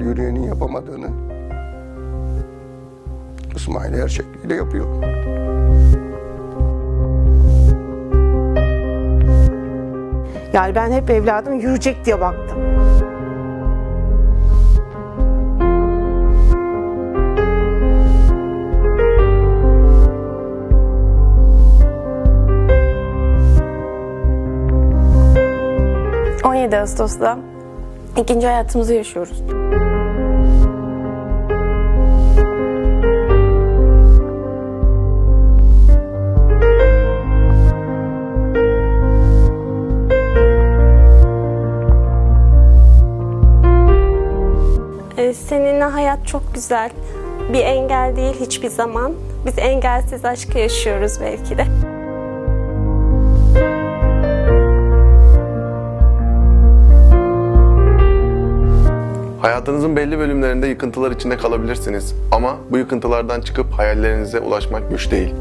yürüyenin yapamadığını İsmail her şekliyle yapıyor. Yani ben hep evladım yürüyecek diye baktım. Hı. 17 Ağustos'ta ikinci hayatımızı yaşıyoruz. Seninle hayat çok güzel. Bir engel değil hiçbir zaman. Biz engelsiz aşkı yaşıyoruz belki de. Hayatınızın belli bölümlerinde yıkıntılar içinde kalabilirsiniz ama bu yıkıntılardan çıkıp hayallerinize ulaşmak güç değil.